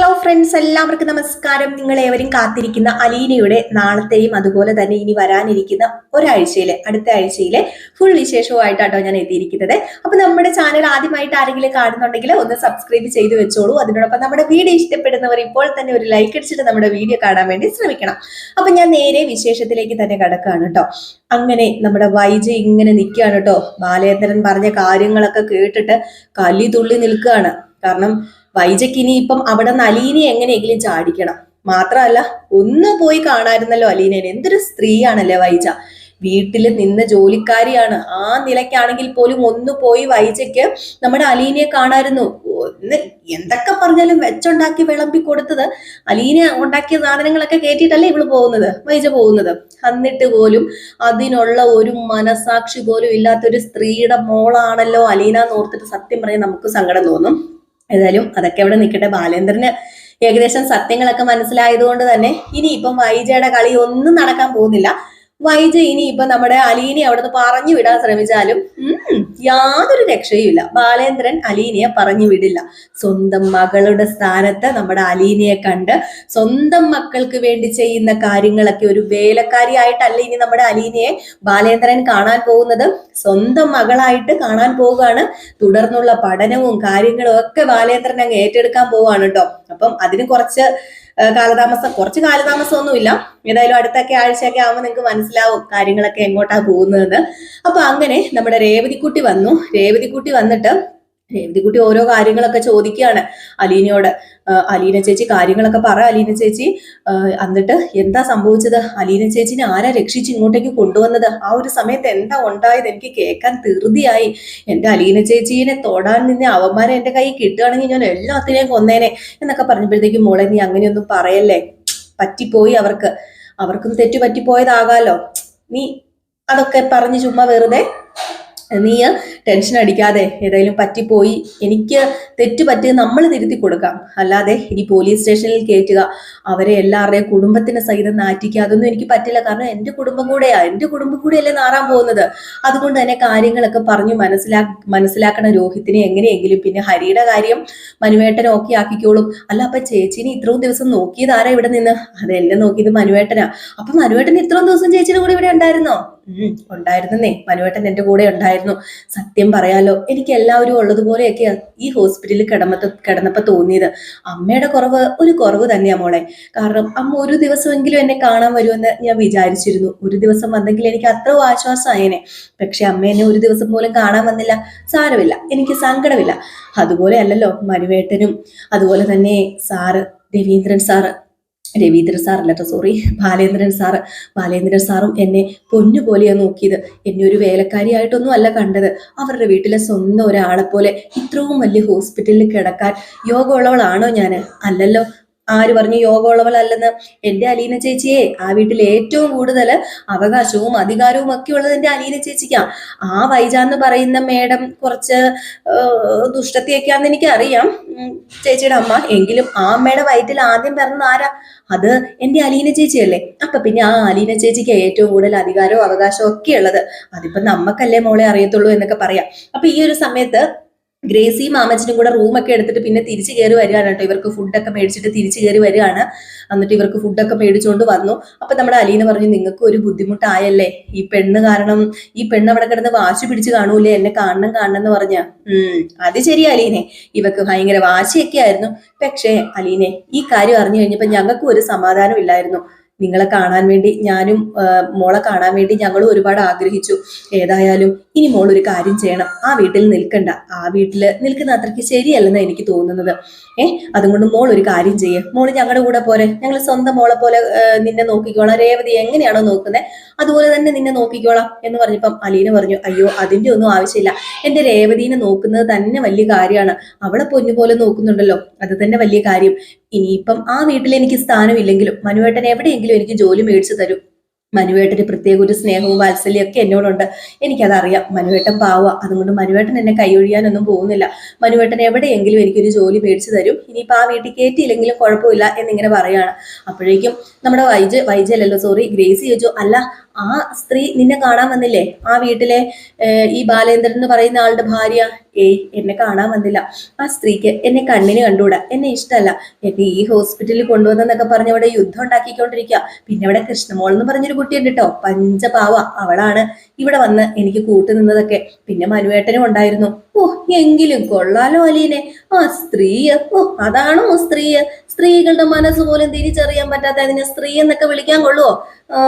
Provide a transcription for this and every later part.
Hello friends എല്ലാവർക്കും നമസ്കാരം. നിങ്ങൾ ഏവരും കാത്തിരിക്കുന്ന അലീനയുടെ നാളത്തെയും അതുപോലെ തന്നെ ഇനി വരാനിരിക്കുന്ന ഒരാഴ്ചയിലെ അടുത്ത ആഴ്ചയിലെ ഫുൾ വിശേഷവുമായിട്ടാട്ടോ ഞാൻ എത്തിയിരിക്കുന്നത്. അപ്പൊ നമ്മുടെ ചാനൽ ആദ്യമായിട്ട് ആരെങ്കിലും കാണുന്നുണ്ടെങ്കിൽ ഒന്ന് സബ്സ്ക്രൈബ് ചെയ്തു വെച്ചോളൂ. അതിനോടൊപ്പം നമ്മുടെ വീഡിയോ ഇഷ്ടപ്പെടുന്നവർ ഇപ്പോൾ തന്നെ ഒരു ലൈക്ക് അടിച്ചിട്ട് നമ്മുടെ വീഡിയോ കാണാൻ വേണ്ടി ശ്രമിക്കണം. അപ്പൊ ഞാൻ നേരെ വിശേഷത്തിലേക്ക് തന്നെ കടക്കുകയാണ് കേട്ടോ അങ്ങനെ നമ്മുടെ വൈജ് ഇങ്ങനെ നിൽക്കുകയാണ് കേട്ടോ ബാലേന്ദ്രൻ പറഞ്ഞ കാര്യങ്ങളൊക്കെ കേട്ടിട്ട് കലി തുള്ളി നിൽക്കുകയാണ്. കാരണം വൈജയ്ക്ക് ഇനി ഇപ്പം അവിടെ നിന്ന് അലീനെ എങ്ങനെയെങ്കിലും ചാടിക്കണം. മാത്രമല്ല ഒന്ന് പോയി കാണായിരുന്നല്ലോ അലീനേനെ എന്തൊരു സ്ത്രീയാണല്ലേ വൈജ. വീട്ടിൽ നിന്ന് ജോലിക്കാരിയാണ്. ആ നിലയ്ക്കാണെങ്കിൽ പോലും ഒന്ന് പോയി വൈജയ്ക്ക് നമ്മുടെ അലീനയെ കാണായിരുന്നു. എന്തൊക്കെ പറഞ്ഞാലും വെച്ചുണ്ടാക്കി വിളമ്പി കൊടുത്തത്. അലീന ഉണ്ടാക്കിയ സാധനങ്ങളൊക്കെ കേട്ടിട്ടല്ലേ ഇവൾ പോകുന്നത് വൈജ പോകുന്നത്. എന്നിട്ട് പോലും അതിനുള്ള ഒരു മനസാക്ഷി പോലും ഇല്ലാത്തൊരു സ്ത്രീയുടെ മോളാണല്ലോ അലീന എന്ന് ഓർത്തിട്ട് സത്യം പറയാൻ നമുക്ക് സങ്കടം തോന്നും. ഏതായാലും അതൊക്കെ അവിടെ നിൽക്കട്ടെ. ബാലേന്ദ്രന് ഏകദേശം സത്യങ്ങളൊക്കെ മനസ്സിലായതുകൊണ്ട് തന്നെ ഇനിയിപ്പം വൈജയുടെ കളി ഒന്നും നടക്കാൻ പോകുന്നില്ല. വൈജ ഇപ്പൊ നമ്മുടെ അലീനെ അവിടെ നിന്ന് പറഞ്ഞു വിടാൻ ശ്രമിച്ചാലും യാതൊരു രക്ഷയുമില്ല. ബാലേന്ദ്രൻ അലീനയെ പറഞ്ഞു വിടില്ല. സ്വന്തം മകളുടെ സ്ഥാനത്ത് നമ്മുടെ അലീനയെ കണ്ട് സ്വന്തം മക്കൾക്ക് വേണ്ടി ചെയ്യുന്ന കാര്യങ്ങളൊക്കെ ഒരു വേലക്കാരിയായിട്ടല്ല ഇനി നമ്മുടെ അലീനയെ ബാലേന്ദ്രൻ കാണാൻ പോകുന്നത്. സ്വന്തം മകളായിട്ട് കാണാൻ പോവുകയാണ്. തുടർന്നുള്ള പഠനവും കാര്യങ്ങളും ഒക്കെ ബാലേന്ദ്രൻ അങ്ങ് ഏറ്റെടുക്കാൻ പോവാണ് കേട്ടോ. അപ്പം അതിന് കുറച്ച് കാലതാമസം കുറച്ച് കാലതാമസമൊന്നുമില്ല. ഏതായാലും അടുത്തൊക്കെ ആഴ്ചയൊക്കെ ആകുമ്പോൾ നിങ്ങൾക്ക് മനസ്സിലാവും കാര്യങ്ങളൊക്കെ എങ്ങോട്ടാണ് പോകുന്നതെന്ന്. അപ്പൊ അങ്ങനെ നമ്മുടെ രേവതിക്കുട്ടി വന്നു. രേവതിക്കുട്ടി വന്നിട്ട് രേവതിക്കുട്ടി ഓരോ കാര്യങ്ങളൊക്കെ ചോദിക്കുകയാണ് അലീനയോട്. അലീന ചേച്ചി കാര്യങ്ങളൊക്കെ പറ അലീന ചേച്ചി. എന്നിട്ട് എന്താ സംഭവിച്ചത്? അലീന ചേച്ചിനെ ആരാ രക്ഷിച്ച് ഇങ്ങോട്ടേക്ക് കൊണ്ടുവന്നത്? ആ ഒരു സമയത്ത് എന്താ ഉണ്ടായത്? എനിക്ക് കേൾക്കാൻ ധൃതിയായി. എന്റെ അലീന ചേച്ചീനെ തൊടാൻ നിന്നെ അവന്മാരെ എന്റെ കൈ കിട്ടുകയാണെങ്കിൽ ഞാൻ എല്ലാത്തിനെയും കൊന്നേനെ എന്നൊക്കെ പറഞ്ഞപ്പോഴത്തേക്കും മോളെ നീ അങ്ങനെയൊന്നും പറയല്ലേ? പറ്റിപ്പോയി അവർക്ക്. അവർക്കും തെറ്റു പറ്റിപ്പോയതാകാലോ. നീ അതൊക്കെ പറഞ്ഞ് ചുമ്മാ വെറുതെ നീ ടെൻഷൻ അടിക്കാതെ ഏതായാലും പറ്റിപ്പോയി. എനിക്ക് തെറ്റ് പറ്റിയത് നമ്മൾ തിരുത്തി കൊടുക്കാം. അല്ലാതെ ഇനി പോലീസ് സ്റ്റേഷനിൽ കയറ്റുക അവരെ എല്ലാവരുടെയും കുടുംബത്തിന് സഹിതം നാറ്റിക്കുക അതൊന്നും എനിക്ക് പറ്റില്ല. കാരണം എന്റെ കുടുംബം കൂടെയാ. എന്റെ കുടുംബം കൂടെയല്ലേ നാറാൻ പോകുന്നത്. അതുകൊണ്ട് തന്നെ കാര്യങ്ങളൊക്കെ പറഞ്ഞു മനസ്സിലാ മനസ്സിലാക്കണ രോഹിത്തിനെ എങ്ങനെയെങ്കിലും. പിന്നെ ഹരിയുടെ കാര്യം മനുവേട്ടൻ ഓക്കെ ആക്കിക്കോളും. അല്ല അപ്പൊ ചേച്ചിനെ ഇത്രയും ദിവസം നോക്കിയത് ആരാ ഇവിടെ നിന്ന്? അത് എന്നെ നോക്കിയത് മനുവേട്ടനാ. അപ്പൊ മനുവേട്ടൻ ഇത്രയും ദിവസം ചേച്ചിയുടെ കൂടെ ഇവിടെ ഉണ്ടായിരുന്നോ? ഉണ്ടായിരുന്നേ മനുവേട്ടൻ എന്റെ കൂടെ ഉണ്ടായിരുന്നു. പറയാലോ എനിക്ക് എല്ലാവരും ഉള്ളതുപോലെയൊക്കെ ഈ ഹോസ്പിറ്റലിൽ കിടന്നപ്പോ കിടന്നപ്പോൾ തോന്നിയത്. അമ്മയുടെ കുറവ് ഒരു കുറവ് തന്നെയാണ് മോളെ. കാരണം അമ്മ ഒരു ദിവസമെങ്കിലും എന്നെ കാണാൻ വരുമെന്ന് ഞാൻ വിചാരിച്ചിരുന്നു. ഒരു ദിവസം വന്നെങ്കിൽ എനിക്ക് അത്ര ആശ്വാസമായേനെ പക്ഷെ അമ്മ എന്നെ ഒരു ദിവസം പോലും കാണാൻ വന്നില്ല. സാരമില്ല. എനിക്ക് സങ്കടമില്ല. അതുപോലെ അല്ലല്ലോ മനുവേട്ടനും അതുപോലെ തന്നെ സാറ് രവീന്ദ്രൻ സാറ്. രവീന്ദ്രൻ സാറല്ല കേട്ടോ സോറി ബാലേന്ദ്രൻ സാറ്. ബാലേന്ദ്രൻ സാറും എന്നെ പൊന്നുപോലെയാണ് നോക്കിയത്. എന്നെ ഒരു വേലക്കാരിയായിട്ടൊന്നും അല്ല കണ്ടത്. അവരുടെ വീട്ടിലെ സ്വന്തം ഒരാളെ പോലെ ഇത്രയും വലിയ ഹോസ്പിറ്റലിൽ കിടക്കാൻ യോഗമുള്ളവളാണോ ഞാൻ അല്ലല്ലോ. ആര് പറഞ്ഞു യോഗ യോഗമുള്ളവളല്ലെന്ന്? എന്റെ അലീന ചേച്ചിയെ. ആ വീട്ടിൽ ഏറ്റവും കൂടുതൽ അവകാശവും അധികാരവും ഒക്കെ ഉള്ളത് എന്റെ അലീന ചേച്ചിക്കാ. ആ വൈജ എന്ന് പറയുന്ന മേഡം കുറച്ച് ദുഷ്ടത്തിയൊക്കെയാന്ന് എനിക്കറിയാം. ചേച്ചിയുടെ അമ്മ. എങ്കിലും ആ മേഡം വയറ്റിൽ ആദ്യം പിറന്നത് ആരാ? അത് എന്റെ അലീന ചേച്ചിയല്ലേ. അപ്പൊ പിന്നെ ആ അലീന ചേച്ചിക്ക് ഏറ്റവും കൂടുതൽ അധികാരവും അവകാശവും ഒക്കെ ഉള്ളത്. അതിപ്പോ നമ്മക്കല്ലേ മോളെ അറിയത്തുള്ളൂ എന്നൊക്കെ പറയാം. അപ്പൊ ഈ ഒരു സമയത്ത് ഗ്രേസി മാമച്ചനും കൂടെ റൂമൊക്കെ എടുത്തിട്ട് പിന്നെ തിരിച്ചു കയറി വരികയാണ് കേട്ടോ. ഇവർക്ക് ഫുഡൊക്കെ മേടിച്ചിട്ട് തിരിച്ചു കയറി വരികയാണ്. എന്നിട്ട് ഇവർക്ക് ഫുഡൊക്കെ മേടിച്ചുകൊണ്ട് വന്നു. അപ്പൊ നമ്മുടെ അലീന പറഞ്ഞു നിങ്ങൾക്ക് ഒരു ബുദ്ധിമുട്ടായല്ലേ? ഈ പെണ്ണ് കാരണം ഈ പെണ്ണ് അവിടെ കിടന്ന് വാശി പിടിച്ച് കാണൂലേ എന്നെ കാണണം കാണണം എന്ന് പറഞ്ഞ. ഉം അത് ശരി അലീനെ. ഇവക്ക് ഭയങ്കര വാശിയൊക്കെ ആയിരുന്നു. പക്ഷേ അലീനെ ഈ കാര്യം അറിഞ്ഞു കഴിഞ്ഞപ്പോ ഞങ്ങൾക്കും ഒരു സമാധാനം ഇല്ലായിരുന്നു നിങ്ങളെ കാണാൻ വേണ്ടി ഞാനും മോളെ കാണാൻ വേണ്ടി ഞങ്ങളും ഒരുപാട് ആഗ്രഹിച്ചു. ഏതായാലും ഇനി മോൾ ഒരു കാര്യം ചെയ്യണം. ആ വീട്ടിൽ നിൽക്കണ്ട. ആ വീട്ടിൽ നിൽക്കുന്ന അത്രയ്ക്ക് ശരിയല്ലെന്ന് എനിക്ക് തോന്നുന്നത്. ഏ അതുകൊണ്ട് മോൾ ഒരു കാര്യം ചെയ്യേ. മോൾ ഞങ്ങളുടെ കൂടെ പോരെ. ഞങ്ങൾ സ്വന്തം മോളെ പോലെ നിന്നെ നോക്കിക്കോളാം. രേവതി എങ്ങനെയാണോ നോക്കുന്നത് അതുപോലെ തന്നെ നിന്നെ നോക്കിക്കോളാം എന്ന് പറഞ്ഞപ്പം അലീന പറഞ്ഞു അയ്യോ അതിന്റെ ഒന്നും ആവശ്യമില്ല. എന്റെ രേവതിനെ നോക്കുന്നത് തന്നെ വലിയ കാര്യമാണ്. അവളെ പൊന്നുപോലെ നോക്കുന്നുണ്ടല്ലോ. അത് തന്നെ വലിയ കാര്യം. ഇനിയിപ്പം ആ വീട്ടിൽ എനിക്ക് സ്ഥാനമില്ലെങ്കിലും മനുവേട്ടൻ എവിടെയെങ്കിലും എനിക്ക് ജോലി മേടിച്ചു തരും. മനുവേട്ടന് പ്രത്യേക ഒരു സ്നേഹവും വാത്സല്യം ഒക്കെ എന്നോടുണ്ട്. എനിക്കതറിയാം. മനുവേട്ടൻ പാവ. അതുകൊണ്ട് മനുവേട്ടൻ എന്നെ കൈയൊഴിയാനൊന്നും പോകുന്നില്ല. മനുവേട്ടൻ എവിടെയെങ്കിലും എനിക്കൊരു ജോലി മേടിച്ചു തരും. ഇനിയിപ്പോൾ ആ വീട്ടിൽ കയറ്റിയില്ലെങ്കിലും കുഴപ്പമില്ല എന്നിങ്ങനെ പറയാണ്. അപ്പോഴേക്കും നമ്മുടെ വൈജ് വൈജ് അല്ലല്ലോ സോറി ഗ്രേസി ചോദിച്ചു അല്ല ആ സ്ത്രീ നിന്നെ കാണാൻ വന്നില്ലേ? ആ വീട്ടിലെ ഈ ബാലേന്ദ്രൻ എന്ന് പറയുന്ന ആളുടെ ഭാര്യ? ഏയ് എന്നെ കാണാൻ വന്നില്ല. ആ സ്ത്രീക്ക് എന്നെ കണ്ണിന് കണ്ടുകൂടാ? എന്നെ ഇഷ്ടമല്ല എന്നെ ഈ ഹോസ്പിറ്റലിൽ കൊണ്ടുവന്നെന്നൊക്കെ പറഞ്ഞ് അവിടെ യുദ്ധം ഉണ്ടാക്കിക്കൊണ്ടിരിക്കുക പിന്നെ അവിടെ കൃഷ്ണമോൾ എന്ന് പറഞ്ഞൊരു കുട്ടിയുണ്ട് കേട്ടോ പഞ്ചപാവ. അവളാണ് ഇവിടെ വന്ന് എനിക്ക് കൂട്ടു നിന്നതൊക്കെ. പിന്നെ മനുവേട്ടനും ഉണ്ടായിരുന്നു. ഓ എങ്കിലും കൊള്ളാലോ അലീനെ. ആ സ്ത്രീ ഓ അതാണോ സ്ത്രീ സ്ത്രീകളുടെ മനസ്സ് പോലും തിരിച്ചറിയാൻ പറ്റാത്ത അതിനെ സ്ത്രീ എന്നൊക്കെ വിളിക്കാൻ കൊള്ളുവോ? ആ.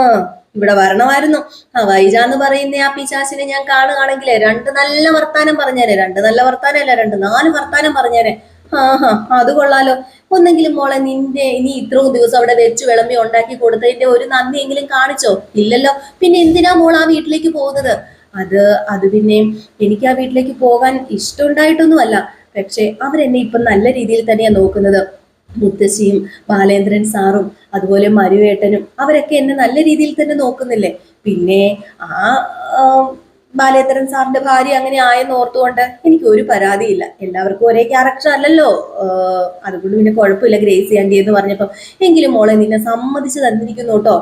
ഇവിടെ വരണമായിരുന്നു. ആ വൈജ എന്ന് പറയുന്ന ആ പിശാസിനെ ഞാൻ കാണുകയാണെങ്കിലേ രണ്ട് നല്ല വർത്താനം പറഞ്ഞേരെ രണ്ട് നല്ല വർത്താനം അല്ല രണ്ട് നാല് വർത്താനം പറഞ്ഞേരെ ആ ഹാ അത് കൊള്ളാലോ. ഒന്നെങ്കിലും മോളെ നിന്റെ ഇനി ഇത്രയും ദിവസം അവിടെ വെച്ച് വിളമ്പി ഉണ്ടാക്കി കൊടുത്തതിന്റെ ഒരു നന്ദിയെങ്കിലും കാണിച്ചോ? ഇല്ലല്ലോ. പിന്നെ എന്തിനാ മോൾ ആ വീട്ടിലേക്ക് പോകുന്നത്? അത് അത് പിന്നെ എനിക്ക് ആ വീട്ടിലേക്ക് പോകാൻ ഇഷ്ടമുണ്ടായിട്ടൊന്നുമല്ല. പക്ഷെ അവരെന്നെ ഇപ്പം നല്ല രീതിയിൽ തന്നെയാണ് നോക്കുന്നത്. മുത്തശ്ശിയും ബാലേന്ദ്രൻ സാറും അതുപോലെ മരുവേട്ടനും അവരൊക്കെ എന്നെ നല്ല രീതിയിൽ തന്നെ നോക്കുന്നില്ലേ? പിന്നെ ആ ബാലേന്ദ്രൻ സാറിന്റെ ഭാര്യ അങ്ങനെ ആയെന്ന് ഓർത്തുകൊണ്ട് എനിക്ക് ഒരു പരാതിയില്ല. എല്ലാവർക്കും ഒരേ ക്യാരക്ടർ അല്ലല്ലോ. അതുകൊണ്ട് പിന്നെ കുഴപ്പമില്ല ഗ്രേസി ആന്റി എന്ന് പറഞ്ഞപ്പോൾ എങ്കിലും മോളെ നിന്നെ സമ്മതിച്ച് തന്നിരിക്കുന്നു കേട്ടോ.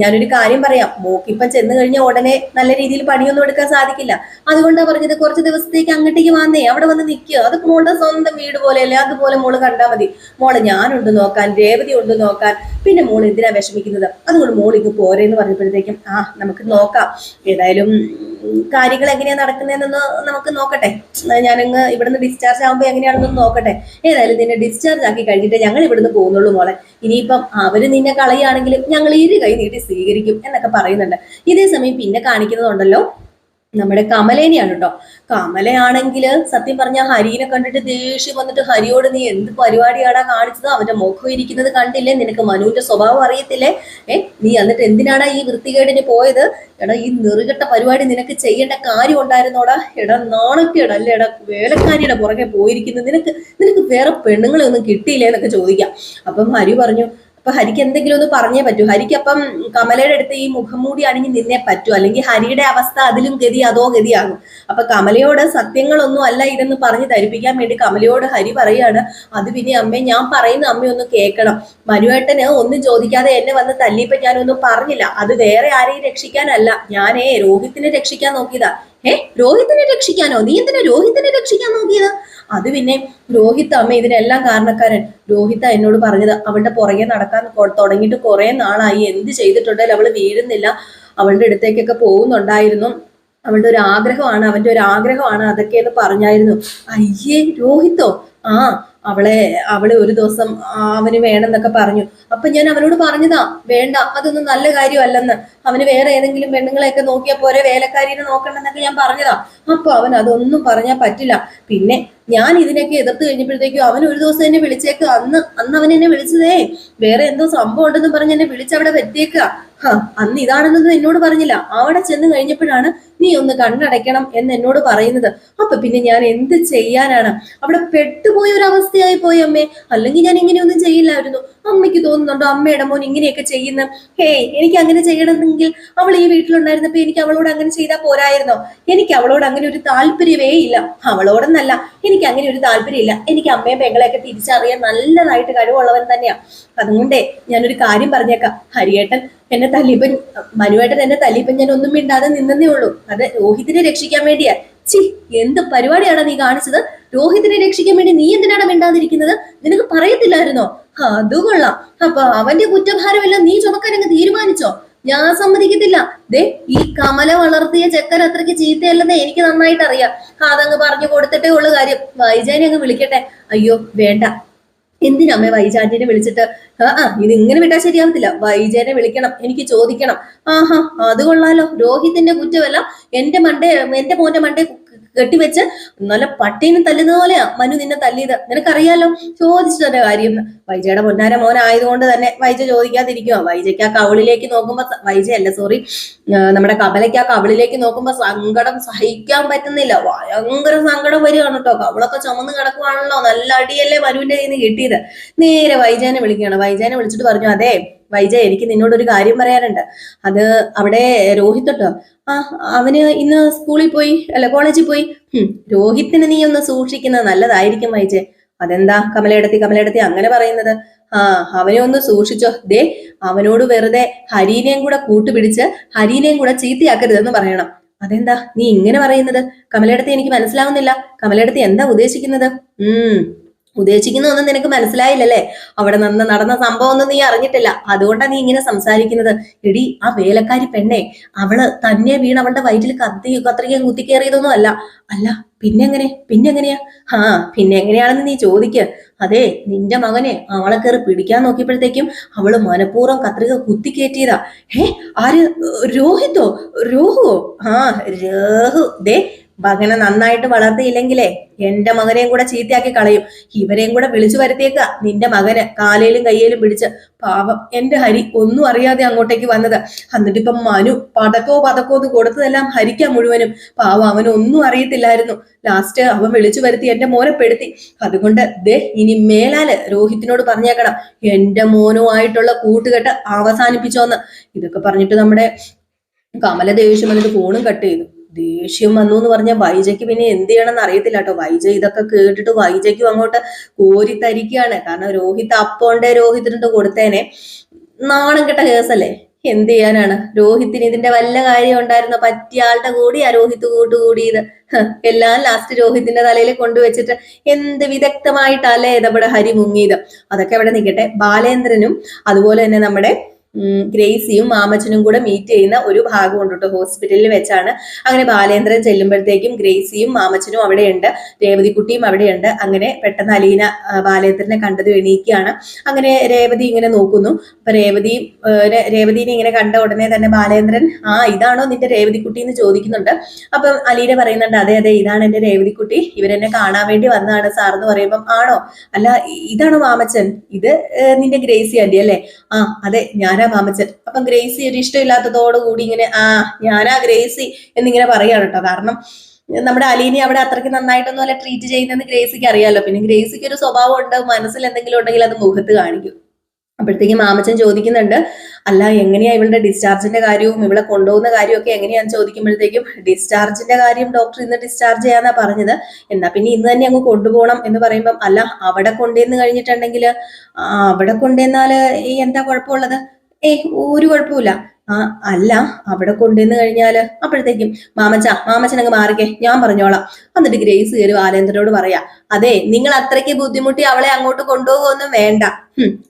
ഞാനൊരു കാര്യം പറയാം. മോക്കിപ്പം ചെന്ന് കഴിഞ്ഞ ഉടനെ നല്ല രീതിയിൽ പണിയൊന്നും എടുക്കാൻ സാധിക്കില്ല. അതുകൊണ്ടാ പറഞ്ഞത് കുറച്ച് ദിവസത്തേക്ക് അങ്ങോട്ടേക്ക് വന്നേ. അവിടെ വന്ന് നിൽക്കുക അത് മോളുടെ സ്വന്തം വീട് പോലെ പോലെയല്ലേ? അതുപോലെ മോൾ കണ്ടാൽ മതി. മോളെ ഞാനുണ്ട് നോക്കാൻ രേവതി ഉണ്ട് നോക്കാൻ. പിന്നെ മോൾ എന്തിനാ വിഷമിക്കുന്നത്? അതുകൊണ്ട് മോൾ ഇങ്ങ് പോരേന്ന് പറഞ്ഞപ്പോഴത്തേക്കും ആ നമുക്ക് നോക്കാം. ഏതായാലും കാര്യങ്ങൾ എങ്ങനെയാ നടക്കുന്നതെന്നൊന്ന് നമുക്ക് നോക്കട്ടെ. ഞാനങ്ങ് ഇവിടുന്ന് ഡിസ്ചാർജ് ആകുമ്പോൾ എങ്ങനെയാണെന്നൊന്ന് നോക്കട്ടെ. ഏതായാലും നിന്നെ ഡിസ്ചാർജ് ആക്കി കഴിഞ്ഞിട്ട് ഞങ്ങൾ ഇവിടുന്ന് പോകുന്നുള്ളൂ മോളെ. ഇനിയിപ്പം അവർ നിന്നെ കളയുകയാണെങ്കിലും ഞങ്ങൾ ഇരു കൈ നീട്ടി സ്വീകരിക്കും എന്നൊക്കെ പറയുന്നുണ്ട്. ഇതേ സമയം പിന്നെ കാണിക്കുന്നതുണ്ടല്ലോ. നമ്മുടെ കമലേനെയാണ് കേട്ടോ കമലയാണെങ്കിൽ സത്യം പറഞ്ഞ ഹരിനെ കണ്ടിട്ട് ദേഷ്യം വന്നിട്ട് ഹരിയോട് നീ എന്ത് പരിപാടിയാടാ കാണിച്ചത്? അവന്റെ മുഖം ഇരിക്കുന്നത് കണ്ടില്ലേ? നിനക്ക് മനുവിന്റെ സ്വഭാവം അറിയത്തില്ലേ? ഏ നീ എന്നിട്ട് എന്തിനാടാ ഈ വൃത്തികേടിന് പോയത്? എടാ ഈ നെറുകെട്ട പരിപാടി നിനക്ക് ചെയ്യേണ്ട കാര്യം ഉണ്ടായിരുന്നോടാ? എടാ നാണക്കേട അല്ലേ എടാ വേലക്കാരിയുടെ പുറകെ പോയിരിക്കുന്നത്. നിനക്ക് നിനക്ക് വേറെ പെണ്ണുങ്ങളെ ഒന്നും കിട്ടിയില്ലേ എന്നൊക്കെ ചോദിക്കാം. അപ്പം ഹരി പറഞ്ഞു അപ്പൊ ഹരിക്ക് എന്തെങ്കിലും ഒന്ന് പറഞ്ഞേ പറ്റൂ. ഹരിക്ക് അപ്പം കമലയുടെ അടുത്ത് ഈ മുഖംമൂടി അണിഞ്ഞ് നിന്നേ പറ്റൂ. അല്ലെങ്കിൽ ഹരിയുടെ അവസ്ഥ അതിലും ഗതി അതോ ഗതിയാകും. അപ്പൊ കമലയോട് സത്യങ്ങളൊന്നും അല്ല ഇതെന്ന് പറഞ്ഞ് ധരിപ്പിക്കാൻ വേണ്ടി കമലയോട് ഹരി പറയാണ് അത് പിന്നെ അമ്മേ ഞാൻ പറയുന്ന അമ്മ ഒന്ന് കേൾക്കണം. മനുവേട്ടന് ഒന്നും ചോദിക്കാതെ എന്നെ വന്ന് തല്ലിയപ്പോ ഞാനൊന്നും പറഞ്ഞില്ല. അത് വേറെ ആരെയും രക്ഷിക്കാനല്ല. ഞാനേ രോഹിത്തിനെ രക്ഷിക്കാൻ നോക്കിയതാ. ഏ രോഹിത്തിനെ രക്ഷിക്കാനോ? നീ എന്തിനാ രോഹിത്തിനെ രക്ഷിക്കാൻ നോക്കിയത്? അത് പിന്നെ രോഹിത് അമ്മ ഇതിനെല്ലാം കാരണക്കാരൻ. രോഹിത എന്നോട് പറഞ്ഞത് അവളുടെ പുറകെ നടക്കാൻ തുടങ്ങിയിട്ട് കുറെ നാളായി. എന്ത് ചെയ്തിട്ടുണ്ടെങ്കിലും അവൾ വീഴുന്നില്ല. അവളുടെ അടുത്തേക്കൊക്കെ പോകുന്നുണ്ടായിരുന്നു. അവളുടെ ഒരു ആഗ്രഹമാണ് അവന്റെ ഒരു ആഗ്രഹമാണ് അതൊക്കെ എന്ന് പറഞ്ഞായിരുന്നു. അയ്യേ രോഹിത്തോ? ആ അവളെ അവളെ ഒരു ദിവസം അവന് വേണമെന്നൊക്കെ പറഞ്ഞു. അപ്പൊ ഞാൻ അവനോട് പറഞ്ഞതാ വേണ്ട അതൊന്നും നല്ല കാര്യമല്ലെന്ന്. അവന് വേറെ ഏതെങ്കിലും പെണ്ണുങ്ങളെയൊക്കെ നോക്കിയാൽ പോരെ വേലക്കാരിനെ നോക്കണമെന്നൊക്കെ ഞാൻ പറഞ്ഞതാ. അപ്പൊ അവൻ അതൊന്നും പറഞ്ഞാൽ പറ്റില്ല. പിന്നെ ഞാൻ ഇതിനൊക്കെ എതിർത്ത് കഴിഞ്ഞപ്പോഴത്തേക്കും അവൻ ഒരു ദിവസം എന്നെ വിളിച്ചേക്ക്. അന്ന് അന്ന് അവൻ എന്നെ വിളിച്ചതേ. വേറെ എന്തോ സംഭവം ഉണ്ടെന്ന് പറഞ്ഞ് എന്നെ വിളിച്ചവിടെ പറ്റിയേക്കുക അന്ന് ഇതാണെന്നൊന്നും എന്നോട് പറഞ്ഞില്ല. അവിടെ ചെന്ന് കഴിഞ്ഞപ്പോഴാണ് നീ ഒന്ന് കണ്ണടയ്ക്കണം എന്ന് എന്നോട് പറയുന്നത്. അപ്പൊ പിന്നെ ഞാൻ എന്ത് ചെയ്യാനാണ്? അവിടെ പെട്ടുപോയ ഒരു അവസ്ഥയായി പോയി അമ്മേ. അല്ലെങ്കിൽ ഞാൻ ഇങ്ങനെയൊന്നും ചെയ്യില്ലായിരുന്നു. അമ്മയ്ക്ക് തോന്നുന്നുണ്ടോ അമ്മയുടെ മോൻ ഇങ്ങനെയൊക്കെ ചെയ്യുന്ന? ഹേയ് എനിക്ക് അങ്ങനെ ചെയ്യണമെങ്കിൽ അവൾ ഈ വീട്ടിലുണ്ടായിരുന്നപ്പോ എനിക്ക് അവളോട് അങ്ങനെ ചെയ്താൽ പോരായിരുന്നോ? എനിക്ക് അവളോട് അങ്ങനെ ഒരു താല്പര്യമേ ഇല്ല. അവളോടൊന്നല്ല എനിക്ക് അങ്ങനെ ഒരു താല്പര്യമില്ല എനിക്ക് അമ്മയും പെങ്ങളെയൊക്കെ തിരിച്ചറിയാൻ നല്ലതായിട്ട് കഴിവുള്ളവൻ തന്നെയാ. അതുകൊണ്ടേ ഞാനൊരു കാര്യം പറഞ്ഞേക്കാം. ഹരിയേട്ടൻ എന്നെ തല്ലിപ്പൻ മനുവേട്ടൻ എന്നെ തല്ലിപ്പൻ ഞാൻ ഒന്നും മിണ്ടാതെ നിന്നേ ഉള്ളൂ. അത് രോഹിതിനെ രക്ഷിക്കാൻ വേണ്ടിയാ. ചി എന്ത് പരിപാടിയാണ് നീ കാണിച്ചത്? രോഹിതിനെ രക്ഷിക്കാൻ വേണ്ടി നീ എന്തിനാണ് മിണ്ടാതിരിക്കുന്നത്? നിനക്ക് പറയത്തില്ലായിരുന്നോ? അത് കൊള്ളാം. അപ്പൊ അവന്റെ കുറ്റഭാരമെല്ലാം നീ ചുമക്കാൻ അങ്ങ് തീരുമാനിച്ചോ? ഞാൻ സമ്മതിക്കത്തില്ല. ദേ ഈ കമല വളർത്തിയ ചെക്കൻ അത്രയ്ക്ക് ചീത്തയല്ലെന്ന് എനിക്ക് നന്നായിട്ട് അറിയാം അതങ്ങ് പറഞ്ഞു കൊടുത്തിട്ടേ ഉള്ളു കാര്യം. വൈജാനെ അങ്ങ് വിളിക്കട്ടെ. അയ്യോ വേണ്ട. എന്തിനമ്മേ വൈജാന്റിനെ വിളിച്ചിട്ട്? ആ ഇത് ഇങ്ങനെ വിട്ടാൽ ശരിയാവത്തില്ല. വൈജയനെ വിളിക്കണം എനിക്ക് ചോദിക്കണം. ആഹാ അത് കൊള്ളാലോ. രോഹിത്തിന്റെ കുറ്റമല്ല എന്റെ മണ്ടേ എന്റെ മോന്റെ മണ്ടേ കെട്ടിവെച്ച് നല്ല പട്ടീനെ തല്ലുന്ന പോലെയാ മനു നിന്നെ തല്ലിയത്. നിനക്കറിയാലോ? ചോദിച്ചു തന്നെ കാര്യം. വൈജയുടെ പൊന്നാര മോനായതുകൊണ്ട് തന്നെ വൈജ ചോദിക്കാതിരിക്കുമോ വൈജയ്ക്ക് ആ കവിളിലേക്ക് നോക്കുമ്പോ വൈജയല്ല സോറി നമ്മുടെ കമലയ്ക്ക് ആ കവിളിലേക്ക് നോക്കുമ്പോ സങ്കടം സഹിക്കാൻ പറ്റുന്നില്ല. ഭയങ്കര സങ്കടം വരികയാണ് കേട്ടോ. കവളൊക്കെ ചുമന്ന് കിടക്കുവാണല്ലോ. നല്ല അടിയല്ലേ മനുവിന്റെ കയ്യിൽ നിന്ന് കിട്ടിയത്. നേരെ വൈജാനെ വിളിക്കുകയാണ്. വൈജാനെ വിളിച്ചിട്ട് പറഞ്ഞു അതെ വൈജ എനിക്ക് നിന്നോട് ഒരു കാര്യം പറയാനുണ്ട്. അത് അവിടെ രോഹിത് കേട്ടോ ആ അവന് ഇന്ന് സ്കൂളിൽ പോയി അല്ല കോളേജിൽ പോയി. രോഹിത്തിനെ നീ ഒന്ന് സൂക്ഷിക്കുന്നത് നല്ലതായിരിക്കും വൈജെ അതെന്താ കമലയിടത്തി കമലയിടത്തി അങ്ങനെ പറയുന്നത്? ആ അവനെ ഒന്ന് സൂക്ഷിച്ചോ. ദേ അവനോട് വെറുതെ ഹരീനെയും കൂടെ കൂട്ടുപിടിച്ച് ഹരീനെയും കൂടെ ചീത്തയാക്കരുതെന്ന് പറയണം. അതെന്താ നീ ഇങ്ങനെ പറയുന്നത്? കമലയിടത്തി എനിക്ക് മനസ്സിലാവുന്നില്ല. കമലയിടത്തി എന്താ ഉദ്ദേശിക്കുന്നത്? ഉം. ഉദ്ദേശിക്കുന്നതൊന്നും നിനക്ക് മനസ്സിലായില്ലല്ലേ? അവിടെ നിന്ന് നടന്ന സംഭവം ഒന്നും നീ അറിഞ്ഞിട്ടില്ല. അതുകൊണ്ടാണ് നീ ഇങ്ങനെ സംസാരിക്കുന്നത്. എടി ആ വേലക്കാരി പെണ്ണെ അവൾ തന്നെ വീണ് അവളുടെ വയറ്റിൽ കത്തി കത്രികയും കുത്തിക്കേറിയതൊന്നും അല്ല. അല്ല പിന്നെങ്ങനെ? പിന്നെങ്ങനെയാ? ആ പിന്നെ എങ്ങനെയാണെന്ന് നീ ചോദിക്ക. അതെ നിന്റെ മകനെ അവളെ കയറി പിടിക്കാൻ നോക്കിയപ്പോഴത്തേക്കും അവൾ മനഃപൂർവം കത്രിക കുത്തിക്കേറ്റിയതാ. ഏ ആര്? രോഹിത്തോ? രോഹുവോ? ആ രോഹു. ദേ മകനെ നന്നായിട്ട് വളർത്തിയില്ലെങ്കിലേ എന്റെ മകനെയും കൂടെ ചീത്തയാക്കി കളയും. ഇവരെയും കൂടെ വിളിച്ചു വരുത്തിയേക്ക നിന്റെ മകന് കാലയിലും കയ്യിലും പിടിച്ച് പാപം എന്റെ ഹരി ഒന്നും അറിയാതെ അങ്ങോട്ടേക്ക് വന്നത്. എന്നിട്ട് ഇപ്പം മനു പതക്കോ പതക്കോ എന്ന് കൊടുത്തതെല്ലാം ഹരിക്കാം മുഴുവനും. പാവം അവന് ഒന്നും അറിയത്തില്ലായിരുന്നു. ലാസ്റ്റ് അവൻ വിളിച്ചു വരുത്തി എന്റെ മോനെ പെടുത്തി. അതുകൊണ്ട് ദേ ഇനി മേലാൽ രോഹിത്തിനോട് പറഞ്ഞേക്കണം. എന്റെ മോനുമായിട്ടുള്ള കൂട്ടുകെട്ട് അവസാനിപ്പിച്ചോന്ന്. ഇതൊക്കെ പറഞ്ഞിട്ട് നമ്മുടെ കമല ദേഷ്യം എന്നിട്ട് ഫോണും കട്ട് ചെയ്തു. ദേഷ്യം വന്നു എന്ന് പറഞ്ഞാൽ വൈജയ്ക്ക് പിന്നെ എന്ത് ചെയ്യണമെന്ന് അറിയത്തില്ല കേട്ടോ. വൈജ ഇതൊക്കെ കേട്ടിട്ട് വൈജയ്ക്കും അങ്ങോട്ട് കോരിത്തരിക്കുകയാണ് കാരണം രോഹിത് അപ്പോണ്ടേ രോഹിത്തിനിട്ട് കൊടുത്തേനെ. നാണം കെട്ട കേസല്ലേ എന്ത് ചെയ്യാനാണ്? രോഹിത്തിന് ഇതിന്റെ വല്ല കാര്യം ഉണ്ടായിരുന്ന? പറ്റിയ ആളുടെ കൂടി ആ രോഹിത് കൂട്ടുകൂടിയത്. എല്ലാം ലാസ്റ്റ് രോഹിത്തിന്റെ തലയിൽ കൊണ്ടുവച്ചിട്ട് എന്ത് വിദഗ്ധമായിട്ടല്ലേ ഇതവിടെ ഹരി മുങ്ങിയത്. അതൊക്കെ അവിടെ നിൽക്കട്ടെ. ബാലേന്ദ്രനും അതുപോലെ തന്നെ നമ്മുടെ ഗ്രേസിയും മാമച്ചനും കൂടെ മീറ്റ് ചെയ്യുന്ന ഒരു ഭാഗം ഉണ്ട് കേട്ടോ ഹോസ്പിറ്റലിൽ വെച്ചാണ്. അങ്ങനെ ബാലേന്ദ്രൻ ചെല്ലുമ്പോഴത്തേക്കും ഗ്രേസിയും മാമച്ചനും അവിടെയുണ്ട്. രേവതിക്കുട്ടിയും അവിടെയുണ്ട്. അങ്ങനെ പെട്ടെന്ന് അലീന ബാലേന്ദ്രനെ കണ്ടത് എണീക്കുകയാണ്. അങ്ങനെ രേവതി ഇങ്ങനെ നോക്കുന്നു. അപ്പൊ രേവതി രേവതിനെ ഇങ്ങനെ കണ്ട ഉടനെ തന്നെ ബാലേന്ദ്രൻ ആ ഇതാണോ നിന്റെ രേവതിക്കുട്ടി? എന്ന് ചോദിക്കുന്നുണ്ട്. അപ്പം അലീന പറയുന്നുണ്ട് അതെ അതെ ഇതാണ് എന്റെ രേവതിക്കുട്ടി. ഇവരെന്നെ കാണാൻ വേണ്ടി വന്നതാണ് സാർ എന്ന് പറയുമ്പം ആണോ? അല്ല ഇതാണോ മാമച്ചൻ? ഇത് നിന്റെ ഗ്രേസി അല്ലേ? ആ അതെ ഞാനാ മാമച്ചൻ. അപ്പം ഗ്രേസി ഒരു ഇഷ്ടമില്ലാത്തതോടുകൂടി ഇങ്ങനെ ആ ഞാനാ ഗ്രേസി എന്നിങ്ങനെ പറയാണ് കേട്ടോ. കാരണം നമ്മുടെ അലീനെ അവിടെ അത്രയ്ക്ക് നന്നായിട്ടൊന്നും അല്ല ട്രീറ്റ് ചെയ്യുന്നതെന്ന് ഗ്രേസിക്ക് അറിയാലോ. പിന്നെ ഗ്രേസിക്ക് ഒരു സ്വഭാവം ഉണ്ട് മനസ്സിൽ എന്തെങ്കിലും ഉണ്ടെങ്കിൽ അത് മുഖത്ത് കാണിക്കും. അപ്പോഴത്തേക്കും മാമച്ചൻ ചോദിക്കുന്നുണ്ട് അല്ല എങ്ങനെയാ ഇവളുടെ ഡിസ്ചാർജിന്റെ കാര്യവും ഇവളെ കൊണ്ടുപോകുന്ന കാര്യമൊക്കെ എങ്ങനെയാന്ന് ചോദിക്കുമ്പോഴത്തേക്കും ഡിസ്ചാർജിന്റെ കാര്യം ഡോക്ടർ ഇന്ന് ഡിസ്ചാർജ് ചെയ്യാന്നാ പറഞ്ഞത്. എന്നാ പിന്നെ ഇന്ന് തന്നെ അങ്ങ് കൊണ്ടുപോകണം എന്ന് പറയുമ്പം അല്ല അവിടെ കൊണ്ടുവന്ന് കഴിഞ്ഞിട്ടുണ്ടെങ്കിൽ അവിടെ കൊണ്ടുവന്നാൽ എന്താ കുഴപ്പമുള്ളത്? ഏയ് ഒരു കുഴപ്പമില്ല ആ അല്ല അവിടെ കൊണ്ടുവന്ന് കഴിഞ്ഞാൽ അപ്പോഴത്തേക്കും മാമച്ച മാമച്ചനങ്ങ് മാറിക്കേ ഞാൻ പറഞ്ഞോളാം. എന്നിട്ട് ഗ്രേസ് കയറി ബാലേന്ദ്രനോട് പറയാ അതെ നിങ്ങൾ അത്രയ്ക്ക് ബുദ്ധിമുട്ടി അവളെ അങ്ങോട്ട് കൊണ്ടുപോകൊന്നും വേണ്ട.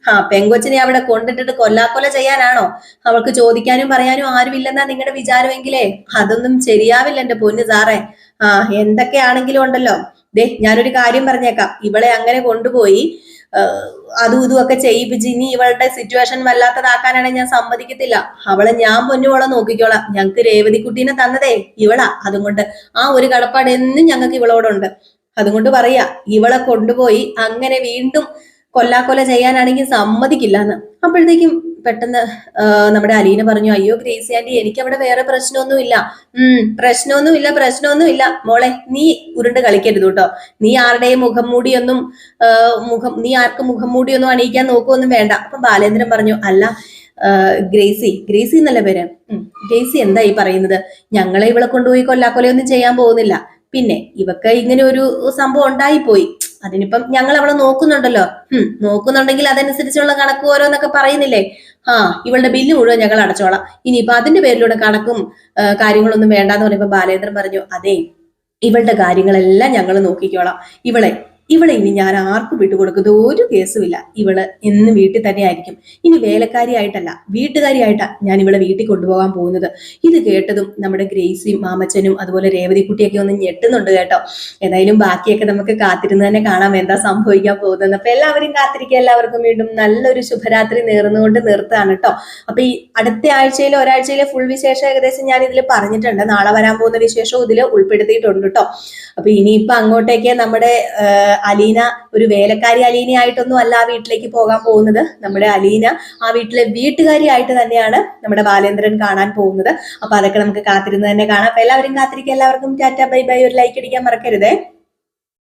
ആ പെങ്കൊച്ചിനെ അവിടെ കൊണ്ടിട്ടിട്ട് കൊല്ലാക്കൊല ചെയ്യാനാണോ? അവൾക്ക് ചോദിക്കാനും പറയാനും ആരുമില്ലെന്നാ നിങ്ങളുടെ വിചാരമെങ്കിലേ? അതൊന്നും ശരിയാവില്ല എന്റെ പൊന്നു സാറേ. ആ എന്തൊക്കെയാണെങ്കിലും ഉണ്ടല്ലോ. ദേ ഞാനൊരു കാര്യം പറഞ്ഞേക്കാം. ഇവളെ അങ്ങനെ കൊണ്ടുപോയി അതും ഇതും ഒക്കെ ചെയ്യിപ്പിച്ച് ഇനി ഇവളുടെ സിറ്റുവേഷൻ വല്ലാത്തതാക്കാനാണെങ്കിൽ ഞാൻ സമ്മതിക്കത്തില്ല. അവളെ ഞാൻ പൊന്നുവോളെ നോക്കിക്കോളാം. ഞങ്ങക്ക് രേവതിക്കുട്ടീനെ തന്നതേ ഇവളാ. അതുകൊണ്ട് ആ ഒരു കടപ്പാട് എന്നും ഞങ്ങൾക്ക് ഇവളോടുണ്ട്. അതുകൊണ്ട് പറയാ ഇവളെ കൊണ്ടുപോയി അങ്ങനെ വീണ്ടും കൊല്ലാക്കൊല ചെയ്യാനാണെങ്കിൽ സമ്മതിക്കില്ല എന്ന് അപ്പോഴത്തേക്കും പെട്ടെന്ന് നമ്മുടെ അലീന പറഞ്ഞു അയ്യോ ഗ്രേസി ആന്റി എനിക്ക് അവിടെ വേറെ പ്രശ്നമൊന്നുമില്ല. ഉം പ്രശ്നമൊന്നുമില്ല പ്രശ്നമൊന്നുമില്ല. മോളെ നീ ഉരുണ്ട് കളിക്കരുത് കേട്ടോ. നീ ആരുടെയും മുഖം മൂടിയൊന്നും മുഖം നീ ആർക്കും മുഖം മൂടിയൊന്നും അണിയിക്കാൻ നോക്കുമൊന്നും വേണ്ട. അപ്പൊ ബാലേന്ദ്രൻ പറഞ്ഞു അല്ല ഗ്രേസി ഗ്രേസി എന്നല്ല പേര്? ഗ്രേസി എന്താ ഈ പറയുന്നത്? ഞങ്ങളെ ഇവളെ കൊണ്ടുപോയി കൊല്ലാക്കൊലയൊന്നും ചെയ്യാൻ പോകുന്നില്ല. പിന്നെ ഇവക്ക് ഇങ്ങനെ ഒരു സംഭവം ഉണ്ടായിപ്പോയി. അതിനിപ്പം ഞങ്ങൾ അവളെ നോക്കുന്നുണ്ടല്ലോ. നോക്കുന്നുണ്ടെങ്കിൽ അതനുസരിച്ചുള്ള കണക്ക് ഓരോന്നൊക്കെ പറയുന്നില്ലേ? ആ ഇവളുടെ ബില്ല് മുഴുവൻ ഞങ്ങൾ അടച്ചോളാം. ഇനിയിപ്പൊ അതിന്റെ പേരിലൂടെ കണക്കും കാര്യങ്ങളൊന്നും വേണ്ടാന്ന് പറയുമ്പോൾ ബാലേന്ദ്രൻ പറഞ്ഞു അതെ ഇവളുടെ കാര്യങ്ങളെല്ലാം ഞങ്ങൾ നോക്കിക്കോളാം. ഇവളെ ഇവളെ ഇനി ഞാൻ ആർക്കും വിട്ടുകൊടുക്കുന്നത് ഒരു കേസുമില്ല ഇവൾ എന്നും വീട്ടിൽ തന്നെ ആയിരിക്കും ഇനി വേലക്കാരിയായിട്ടല്ല വീട്ടുകാരിയായിട്ടാ ഞാൻ ഇവളെ വീട്ടിൽ കൊണ്ടുപോകാൻ പോകുന്നത്. ഇത് കേട്ടതും നമ്മുടെ ഗ്രേസിയും മാമച്ചനും അതുപോലെ രേവതിക്കുട്ടിയൊക്കെ ഒന്ന് ഞെട്ടുന്നുണ്ട് കേട്ടോ. ഏതായാലും ബാക്കിയൊക്കെ നമുക്ക് കാത്തിരുന്ന് തന്നെ കാണാം എന്താ സംഭവിക്കാൻ പോകുന്നത്. അപ്പൊ എല്ലാവരും കാത്തിരിക്കുക. എല്ലാവർക്കും വീണ്ടും നല്ലൊരു ശുഭരാത്രി നേർന്നുകൊണ്ട് നിർത്താണ് കേട്ടോ. അപ്പൊ ഈ അടുത്ത ആഴ്ചയിലെ ഒരാഴ്ചയിലെ ഫുൾ വിശേഷം ഏകദേശം ഞാൻ ഇതിൽ പറഞ്ഞിട്ടുണ്ട്. നാളെ വരാൻ പോകുന്ന വിശേഷവും ഇതിൽ ഉൾപ്പെടുത്തിയിട്ടുണ്ട് കേട്ടോ. അപ്പൊ ഇനിയിപ്പൊ അങ്ങോട്ടേക്ക് നമ്മുടെ അലീന ഒരു വേലക്കാരി അലീനയായിട്ടൊന്നും അല്ല ആ വീട്ടിലേക്ക് പോകാൻ പോകുന്നത്. നമ്മുടെ അലീന ആ വീട്ടിലെ വീട്ടുകാരിയായിട്ട് തന്നെയാണ് നമ്മുടെ ബാലേന്ദ്രൻ കാണാൻ പോകുന്നത്. അപ്പൊ അതൊക്കെ നമുക്ക് കാത്തിരുന്ന് തന്നെ കാണാം. അപ്പൊ എല്ലാവരും കാത്തിരിക്കുക. എല്ലാവർക്കും ടാറ്റ ബൈ ബൈ. ഒരു ലൈക്ക് അടിക്കാൻ മറക്കരുതേ.